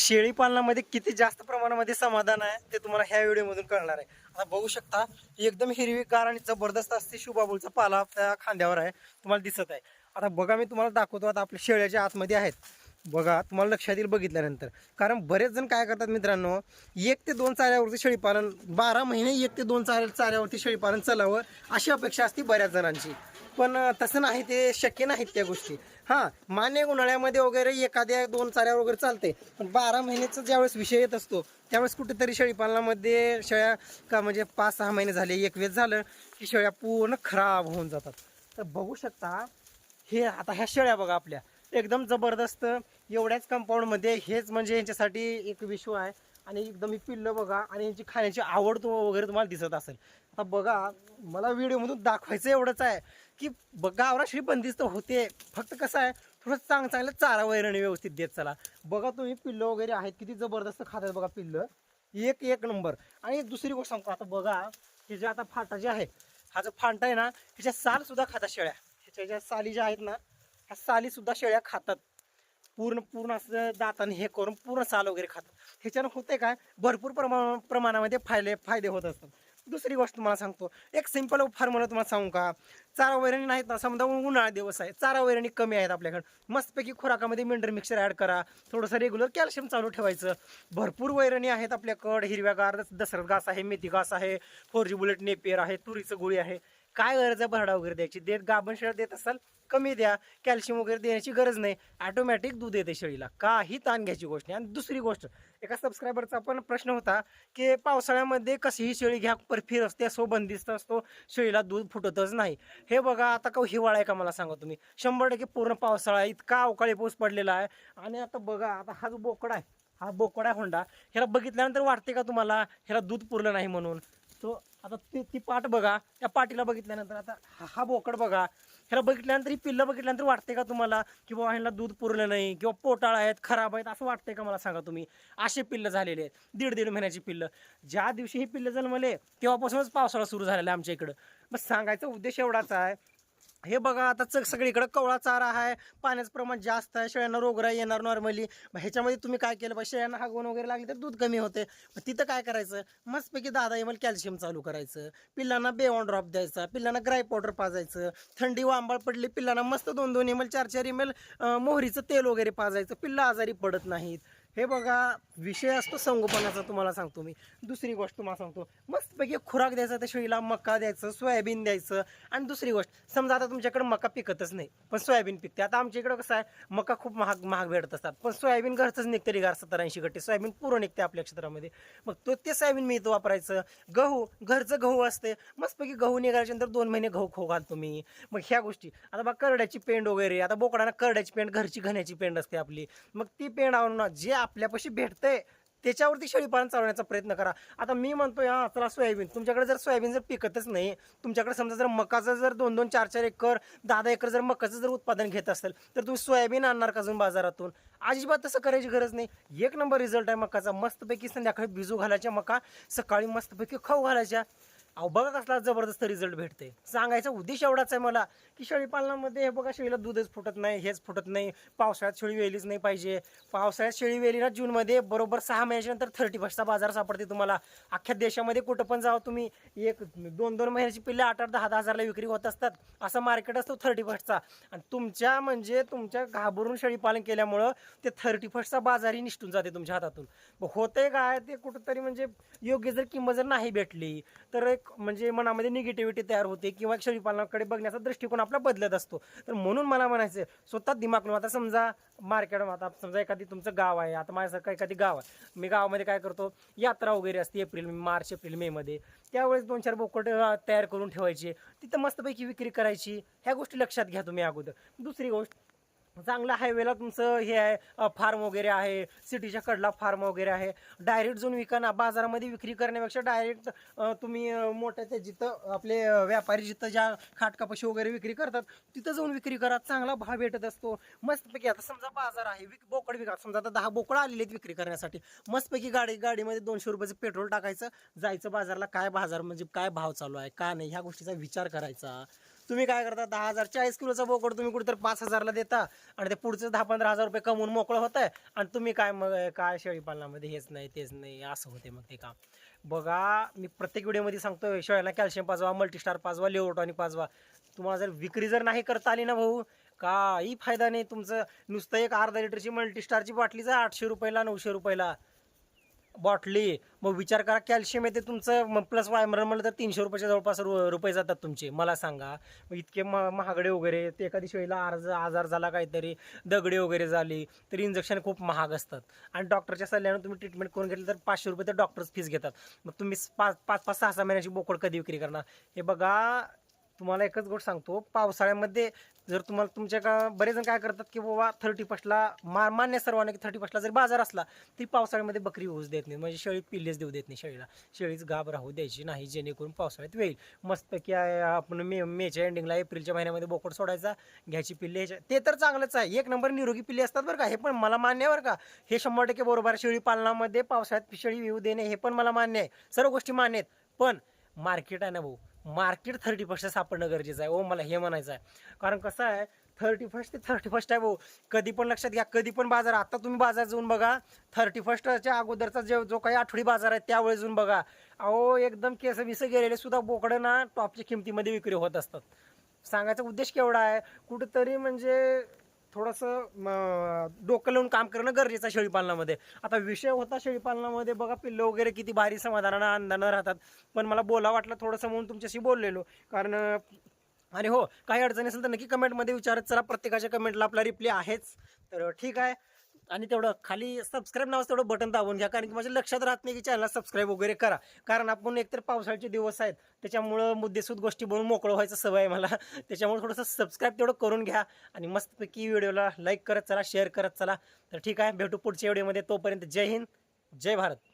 शेळी पालनामध्ये किती जास्त प्रमाणामध्ये समाधान आहे ते तुम्हाला ह्या व्हिडिओमधून कळणार आहे. आता बघू शकता एकदम हिरवीगार आणि जबरदस्त असते शुभाबुलचा पाला त्या खांद्यावर आहे तुम्हाला दिसत आहे. आता बघा मी तुम्हाला दाखवतो आता आपल्या शेळ्याच्या आतमध्ये आहेत. बघा तुम्हाला लक्षात येईल बघितल्यानंतर. कारण बरेच जण काय करतात मित्रांनो एक ते दोन चाऱ्यावरती शेळीपालन बारा महिने एक ते दोन चाऱ्या चाऱ्यावरती शेळीपालन चालावं अशी अपेक्षा असते बऱ्याच जणांची. पण तसं नाही ते शक्य नाहीत त्या गोष्टी. हां मान्य उन्हाळ्यामध्ये वगैरे एखाद्या दोन चाऱ्या वगैरे चालते पण बारा महिन्याचा ज्यावेळेस विषय येत असतो त्यावेळेस कुठेतरी शेळीपालनामध्ये शेळ्या का म्हणजे पाच सहा महिने झाले एक वेळ झालं की शेळ्या पूर्ण खराब होऊन जातात. तर बघू शकता हे आता ह्या शेळ्या बघा आपल्या. एकदम जबरदस्त एवढ्याच कंपाऊंडमध्ये हेच म्हणजे यांच्यासाठी एक विश्व आहे. आणि एकदम ही पिल्लं बघा आणि यांची खाण्याची आवड तो वगैरे तुम्हाला दिसत असेल. आता बघा मला व्हिडिओमधून दाखवायचं एवढंच आहे की गावरा श्री बंदिस्त होते. फक्त कसं आहे थोडं चांग चांगलं चारा वैरणी व्यवस्थित देत चला. बघा तुम्ही पिल्लं वगैरे आहेत किती जबरदस्त खातात बघा पिल्लं. एक एक नंबर. आणि दुसरी गोष्ट सांगतो आता बघा हे जे आता फाटा जे आहे हा जो फांटा आहे ना ह्याच्या साल सुद्धा खातात शेळ्या. ह्याच्या ज्या साली ज्या आहेत ना ह्या साली सुद्धा शेळ्या खातात. पूर्ण पूर्ण असं दाताने हे करून पूर्ण साल वगैरे खातात. ह्याच्यानं होते काय भरपूर प्रमा प्रमाणामध्ये फायदे फायदे होत असतात. दुसरी गोष्ट तुम्हाला सांगतो. एक सिंपल फॉर्म्युला तुम्हाला सांगू का? चारा वैरणी नाहीत ना समजा उन्हाळा दिवस आहे. चारा वैरणी कमी आहेत आपल्याकडे. मस्तपैकी खुराकामध्ये मिनरल मिक्सर ॲड करा. थोडंसं रेग्युलर कॅल्शियम चालू ठेवायचं. भरपूर वैरणी आहेत आपल्याकडं. हिरव्यागार दसरथ घास आहे मेथी घास आहे फोर जी बुलेट नेपियर आहे तुरीचं गुळी आहे. काय गरज आहे भरडा वगैरे द्यायची? देत गाभण शेळ देत असाल कमी द्या कॅल्शियम वगैरे देण्याची गरज नाही. ऑटोमॅटिक दूध येते शेळीला. काही ताण घ्यायची गोष्ट नाही. आणि दुसरी गोष्ट एका सबस्क्रायबरचा पण प्रश्न होता की पावसाळ्यामध्ये कशीही शेळी घ्या परफिर असते असो बंदिस्त असतो शेळीला दूध फुटतच नाही. हे बघा आता का हिवाळा आहे का मला सांगा तुम्ही? शंभर टक्के पूर्ण पावसाळा इतका अवकाळी पाऊस पडलेला आहे. आणि आता बघा आता हा जो बोकडा आहे हा बोकडा आहे होंडा ह्याला बघितल्यानंतर वाटते का तुम्हाला? ह्याला दूध पुरलं नाही म्हणून. तो आता ती ती पाट बघा. त्या पाटीला बघितल्यानंतर आता हा हा बोकड बघा. ह्याला बघितल्यानंतर ही पिल्लं बघितल्यानंतर वाटते का तुम्हाला? की बाबा ह्याला दूध पुरलं नाही किंवा पोटाळ आहेत खराब आहेत असं वाटतंय का मला सांगा तुम्ही? असे पिल्लं झालेले आहेत. दीड दीड महिन्याची पिल्लं. ज्या दिवशी ही पिल्लं जन्मले तेव्हापासूनच पावसाळा सुरू झालेला आहे आमच्या इकडं. मग सांगायचा उद्देश एवढाच आहे हे बघा आता च सगळीकडे कवळा चारा आहे पाण्याचं प्रमाण जास्त आहे शेळ्यांना रोगराई येणार नॉर्मली ह्याच्यामध्ये तुम्ही काय केलं बा शेळ्यांना हागवण वगैरे लागली तर दूध कमी होते. मग तिथं काय करायचं? मस्तपैकी दहा एम कॅल्शियम चालू करायचं. पिल्लांना बेवॉन ड्रॉप द्यायचा पिल्लांना ग्राय पावडर पाजायचं थंडी वांबाळ पडली पिल्लांना मस्त दोन दोन एम चार चार एम मोहरीचं तेल वगैरे पाजायचं. पिल्लं आजारी पडत नाहीत. हे बघा विषय असतो संगोपनाचा तुम्हाला सांगतो मी. दुसरी गोष्ट तुम्हाला सांगतो. मस्तपैकी खुराक द्यायचा त्या शेळीला मका द्यायचं सोयाबीन द्यायचं. आणि दुसरी गोष्ट समजा आता तुमच्याकडे मका पिकतच नाही पण सोयाबीन पिकते आता आमच्या इकडं कसं आहे मका खूप महाग महाग भेटत असतात. पण सोयाबीन घरचंच निघते रिगार सत्तर ऐंशी गट्टे. सोयाबीन पुरं निघते आपल्या क्षेत्रामध्ये. मग तो ते सोयाबीन मी इथं वापरायचं. गहू घरचं गहू असते मस्तपैकी गहू निघाल्याच्यानंतर दोन महिने गहू खो घालतो मी. मग ह्या गोष्टी. आता बा करड्याची पेंड वगैरे. आता बोकडाना करड्याची पेंड घरची घण्याची पेंड असते आपली. मग ती पेंड आणून जे आपल्यापाशी भेटतंय त्याच्यावरती शेळीपालन चालवण्याचा प्रयत्न करा. आता मी म्हणतो हा चला सोयाबीन. तुमच्याकडे जर सोयाबीन जर पिकतच नाही तुमच्याकडे समजा जर मकाचं जर दोन दोन चार चार एकर दहा दहा एकर जर मकाचं जर उत्पादन घेत असेल तर तुम्ही सोयाबीन आणणार का अजून बाजारातून? अजिबात तसं करायची गरज नाही. एक नंबर रिझल्ट आहे मकाचा. मस्तपैकी संध्याकाळी बिजू घालायच्या मका सकाळी मस्तपैकी खाऊ घालायच्या. अहो बघा कसला जबरदस्त रिझल्ट भेटते सांगायचा उद्देश एवढाच आहे मला की शेळीपालनामध्ये हे बघा शेळीला दूधच फुटत नाही हेच फुटत नाही पावसाळ्यात शेळी वेलीच नाही पाहिजे. पावसाळ्यात शेळी वेली ना जूनमध्ये बरोबर सहा महिन्याच्या नंतर थर्टी फर्स्टचा बाजार सापडते तुम्हाला. अख्ख्या देशामध्ये कुठं पण जावं तुम्ही एक दोन दोन महिन्याची पिल्ले आठ आठ दहा दहा हजारला विक्री होत असतात. असा मार्केट असतो थर्टी फर्स्टचा. आणि तुमच्या म्हणजे तुमच्या घाबरून शेळीपालन केल्यामुळं ते थर्टी फर्स्टचा बाजारही निष्ठून जाते तुमच्या हातातून. मग होतंय काय ते कुठंतरी म्हणजे योग्य जर किंमत जर नाही भेटली तर एक म्हणजे मनामध्ये निगेटिव्हिटी तयार होते किंवा शेळीपालनाकडे बघण्याचा दृष्टिकोन आपला बदलत असतो. तर म्हणून मला म्हणायचं स्वतः दिमाग लावून आता समजा मार्केट आता समजा एखादी तुमचं गाव आहे आता माझ्यासारखं एखादी गाव आहे. मी गावामध्ये काय करतो यात्रा वगैरे असते एप्रिल मार्च एप्रिल मेमध्ये त्यावेळेस दोन चार बोकड तयार करून ठेवायचे. तिथं मस्तपैकी विक्री करायची. ह्या गोष्टी लक्षात घ्या तुम्ही अगोदर. दुसरी गोष्ट चांगला हायवेला तुमचं हे आहे फार्म वगैरे आहे सिटीच्या कडला फार्म वगैरे आहे. डायरेक्ट जाऊन विकाना बाजारामध्ये विक्री करण्यापेक्षा डायरेक्ट तुम्ही मोठ्या त्या जिथं आपले व्यापारी जिथं ज्या खाटकापाशी वगैरे विक्री करतात तिथं जाऊन विक्री करा चांगला भाव भेटत असतो. मस्तपैकी आता समजा बाजार आहे विक बोकड विका समजा आता दहा बोकड आलेले आहेत विक्री करण्यासाठी. मस्तपैकी गाडी गाडीमध्ये दोनशे रुपयाचं पेट्रोल टाकायचं जायचं बाजारला काय बाजार म्हणजे काय भाव चालू आहे काय नाही ह्या गोष्टीचा विचार करायचा. तुम्ही काय करता दहा हजार चाळीस किलोचा बोकड तुम्ही कुठेतरी पाच हजारला देता आणि ते पुढचं दहा पंधरा हजार रुपये कमवून मोकळं होत आहे आणि तुम्ही काय मग काय शेळी पालनामध्ये हेच नाही तेच नाही असं होते मग ते काम. बघा मी प्रत्येक व्हिडिओमध्ये सांगतो शेळ्यांना कॅल्शियम पाजवा मल्टीस्टार पाजवा लेवटॉनिक पाजवा. तुम्हाला जर विक्री जर नाही करता आली ना भाऊ काही फायदा नाही. तुमचं नुसतं एक अर्धा लिटरची मल्टीस्टारची बाटली जा आठशे रुपयाला नऊशे रुपयाला बॉटली मग विचार करा कॅल्शियम येते तुमचं प्लस वायमर म्हणलं तर तीनशे रुपयाच्या जवळपास रु रुपये जातात तुमचे. मला सांगा मग इतके म महागडे वगैरे ते एखादी शेळीला आज आजार झाला काहीतरी दगडे वगैरे झाली तर इंजेक्शन खूप महाग असतात. आणि डॉक्टरच्या सल्ल्यानं तुम्ही ट्रीटमेंट करून घेतलं तर पाचशे रुपये तर डॉक्टर्स फीस घेतात. मग तुम्ही पाच पाच पाच सहा सहा महिन्याची बोकड कधी विक्री करणार? हे बघा तुम्हाला एकच गोष्ट सांगतो पावसाळ्यामध्ये जर तुम्हाला तुमच्या का बरेच जण काय करतात की बाबा थर्टी फर्स्टला मा मान्य सर्वांना की थर्टी फर्स्टला जर बाजार असला तरी पावसाळ्यामध्ये बकरी होऊच देत नाही म्हणजे शेळी पिल्लेच देऊ देत नाही शेळीला. शेळीच गाब राहू द्यायची नाही जेणेकरून पावसाळ्यात वेईल मस्तपैकी आपण मे मेच्या एंडिंगला एप्रिलच्या महिन्यामध्ये बोकड सोडायचा घ्यायची पिल्ले ते तर चांगलंच आहे. एक नंबर निरोगी पिल्ले असतात बरं का हे पण मला मान्य आहे बरं का. हे शंभर टक्के बरोबर शेळी पालनामध्ये पावसाळ्यात शेळी येऊ देणे हे पण मला मान्य आहे. सर्व गोष्टी मान्य आहेत. पण मार्केट आहे ना भाऊ मार्केट थर्टी फर्स्ट सापडणं गरजेचं आहे. ओ मला हे म्हणायचं आहे. कारण कसं आहे थर्टी फर्स्ट ते थर्टी फर्स्ट आहे भाऊ. कधी पण लक्षात घ्या कधी पण बाजार आता तुम्ही बाजार जाऊन बघा. थर्टी फर्स्टच्या अगोदरचा जो जो काही आठवडी बाजार आहे त्यावेळेस जाऊन बघा. अहो एकदम केस विस गेलेले सुद्धा बोकडं ना टॉपच्या किमतीमध्ये विक्री होत असतात. सांगायचा उद्देश केवढा आहे कुठंतरी म्हणजे थोडंसं डोकं लावून काम करणं गरजेचं आहे शेळीपालनामध्ये आता विषय होता शेळीपालनामध्ये बघा पिल्लं वगैरे किती भारी समाधानानं अंदानं राहतात. पण मला बोला वाटलं थोडंसं म्हणून तुमच्याशी बोललेलो. कारण अरे आणि हो काही अडचणी असेल तर नक्की कमेंटमध्ये विचारत चला. प्रत्येकाच्या कमेंटला आपला रिप्लाय आहेच. तर ठीक आहे. आणि तेवढं खाली सबस्क्राईब नावाचं तेवढं बटन दाबून घ्या. कारण की माझ्या लक्षात राहत नाही की चॅनलला सबस्क्राईब वगैरे करा. कारण आपण एकतर पावसाळ्याचे दिवस आहेत त्याच्यामुळं मुद्देसूद गोष्टी बनवून मोकळं व्हायचं सवय आहे मला. त्याच्यामुळे थोडंसं सबस्क्राईब तेवढं करून घ्या आणि मस्तपैकी व्हिडिओला लाईक करत चला शेअर करत चला. तर ठीक आहे भेटू पुढच्या व्हिडिओमध्ये तोपर्यंत जय हिंद जय भारत.